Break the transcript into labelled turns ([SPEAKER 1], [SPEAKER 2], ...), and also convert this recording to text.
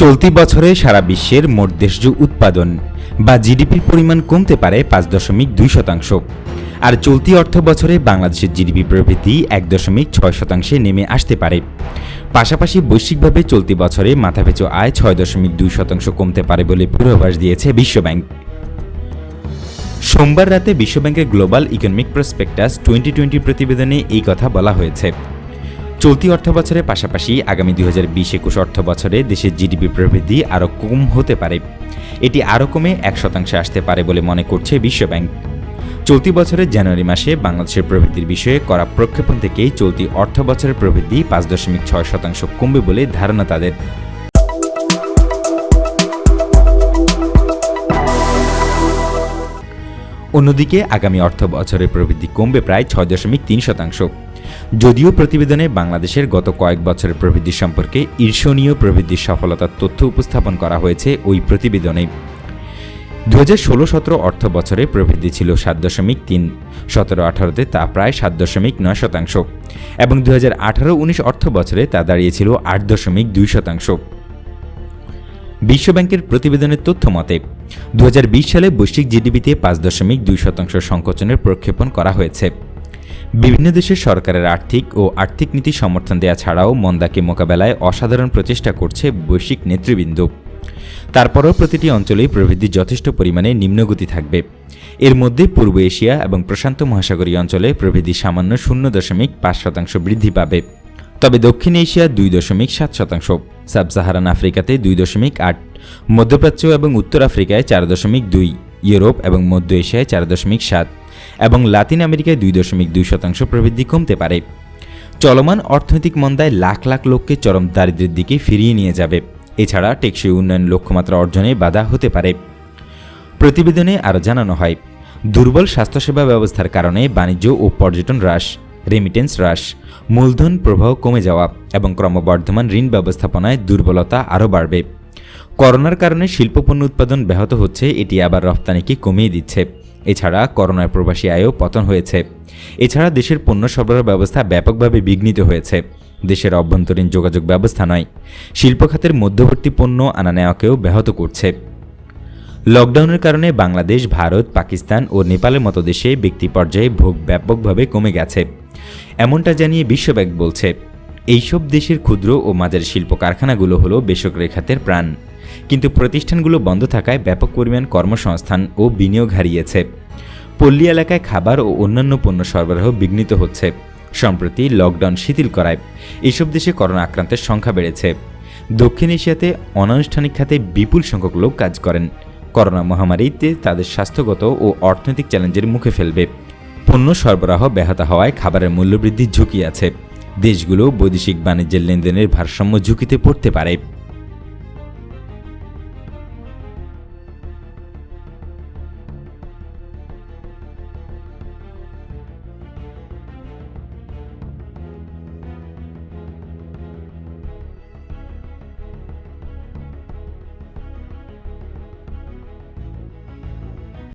[SPEAKER 1] চলতি বছরে সারা বিশ্বের মোট দেশজ উৎপাদন বা জিডিপির পরিমাণ কমতে পারে পাঁচ দশমিক দুই শতাংশ। আর চলতি অর্থ বছরে বাংলাদেশের জিডিপি প্রবৃদ্ধি এক দশমিক ছয় শতাংশে নেমে আসতে পারে। পাশাপাশি বৈশ্বিকভাবে চলতি বছরে মাথাপিছু আয় ছয় দশমিক দুই শতাংশ কমতে পারে বলে পূর্বাভাস দিয়েছে বিশ্বব্যাংক। সোমবার রাতে বিশ্বব্যাংকের global economic prospects twenty twenty প্রতিবেদনে এই কথা বলা হয়েছে। চলতি অর্থবছরের পাশাপাশি আগামী দুই হাজার বিশ একুশ অর্থ বছরে দেশের জিডিপি প্রবৃদ্ধি আরও কম হতে পারে। এটি আরও কমে এক শতাংশে আসতে পারে বলে মনে করছে বিশ্বব্যাংক চলতি বছরের জানুয়ারি মাসে বাংলাদেশের প্রবৃদ্ধির বিষয়ে করা প্রক্ষেপণ থেকেই চলতি অর্থ বছরের প্রবৃদ্ধি পাঁচ দশমিক ছয় শতাংশ কমবে বলে ধারণা তাদের। অন্যদিকে আগামী অর্থ বছরের প্রবৃদ্ধি কমবে প্রায় ছয় দশমিক তিন শতাংশ। যদিও প্রতিবেদনে বাংলাদেশের গত কয়েক বছরের প্রবৃদ্ধি সম্পর্কে ঈর্ষণীয় প্রবৃদ্ধির সফলতার তথ্য উপস্থাপন করা হয়েছে ওই প্রতিবেদনে দু হাজার ষোলো সতেরো অর্থ বছরে প্রবৃদ্ধি ছিল সাত দশমিক তিন, সতেরো আঠারোতে তা প্রায় সাত দশমিক নয় শতাংশ, এবং দু হাজার আঠারো উনিশ অর্থ বছরে তা দাঁড়িয়েছিল আট দশমিক দুই শতাংশ। বিশ্বব্যাংকের প্রতিবেদনের তথ্য মতে দু হাজার বিশ সালে বৈশ্বিক জিডিপিতে পাঁচ দশমিক দুই শতাংশ সংকোচনের প্রক্ষেপণ করা হয়েছে। বিভিন্ন দেশের সরকারের আর্থিক ও আর্থিক নীতি সমর্থন দেয়া ছাড়াও মন্দাকে মোকাবেলায় অসাধারণ প্রচেষ্টা করছে বৈশ্বিক নেতৃবৃন্দ। তারপরও প্রতিটি অঞ্চলেই প্রবৃদ্ধি যথেষ্ট পরিমাণে নিম্নগতি থাকবে। এর মধ্যে পূর্ব এশিয়া এবং প্রশান্ত মহাসাগরীয় অঞ্চলে প্রবৃদ্ধি সামান্য শূন্য দশমিক পাঁচ শতাংশ বৃদ্ধি পাবে। তবে দক্ষিণ এশিয়া দুই দশমিক সাত শতাংশ সাব সাহারান আফ্রিকাতে দুই দশমিক আট, মধ্যপ্রাচ্য এবং উত্তর আফ্রিকায় চার দশমিক দুই, ইউরোপ এবং মধ্য এশিয়ায় চার দশমিক সাত। এবং লাতিন আমেরিকায় দুই দশমিক দুই শতাংশ প্রবৃদ্ধি কমতে পারে। চলমান অর্থনৈতিক মন্দায় লাখ লাখ লোককে চরম দারিদ্রের দিকে ফিরিয়ে নিয়ে যাবে। এছাড়া টেকসই উন্নয়ন লক্ষ্যমাত্রা অর্জনে বাধা হতে পারে। প্রতিবেদনে আরও জানানো হয়, দুর্বল স্বাস্থ্যসেবা ব্যবস্থার কারণে বাণিজ্য ও পর্যটন হ্রাস রেমিটেন্স হ্রাস, মূলধন প্রবাহ কমে যাওয়া এবং ক্রমবর্ধমান ঋণ ব্যবস্থাপনায় দুর্বলতা আরও বাড়বে। করোনার কারণে শিল্পপণ্য উৎপাদন ব্যাহত হচ্ছে, এটি আবার রপ্তানিকে কমিয়ে দিচ্ছে। এছাড়া করোনার প্রবাসী আয়ও পতন হয়েছে। এছাড়া দেশের পণ্য সরবরাহ ব্যবস্থা ব্যাপকভাবে বিঘ্নিত হয়েছে। দেশের অভ্যন্তরীণ যোগাযোগ ব্যবস্থা নয়, শিল্প খাতের মধ্যবর্তী পণ্য আনা নেওয়াকেও ব্যাহত করছে। লকডাউনের কারণে বাংলাদেশ, ভারত, পাকিস্তান ও নেপালের মতো দেশে ব্যক্তি পর্যায়ে ভোগ ব্যাপকভাবে কমে গেছে। এমনটা জানিয়ে বিশ্বব্যাংক বলছে, এইসব দেশের ক্ষুদ্র ও মাঝারি শিল্প কারখানাগুলো হলো বেসরকারি খাতের প্রাণ। কিন্তু প্রতিষ্ঠানগুলো বন্ধ থাকায় ব্যাপক পরিমাণ কর্মসংস্থান ও বিনিয়োগ হারিয়েছে। পল্লী এলাকায় খাবার ও অন্যান্য পণ্য সরবরাহ বিঘ্নিত হচ্ছে, সম্প্রতি লকডাউন শিথিল করায়। এসব দেশে করোনা আক্রান্তের সংখ্যা বেড়েছে। দক্ষিণ এশিয়াতে অনানুষ্ঠানিক খাতে বিপুল সংখ্যক লোক কাজ করেন। করোনা মহামারীতে তাদের স্বাস্থ্যগত ও অর্থনৈতিক চ্যালেঞ্জের মুখে ফেলবে। পণ্য সরবরাহ ব্যাহত হওয়ায় খাবারের মূল্যবৃদ্ধির ঝুঁকি আছে। দেশগুলো বৈদেশিক বাণিজ্যের লেনদেনের ভারসাম্য ঝুঁকিতে পড়তে পারে।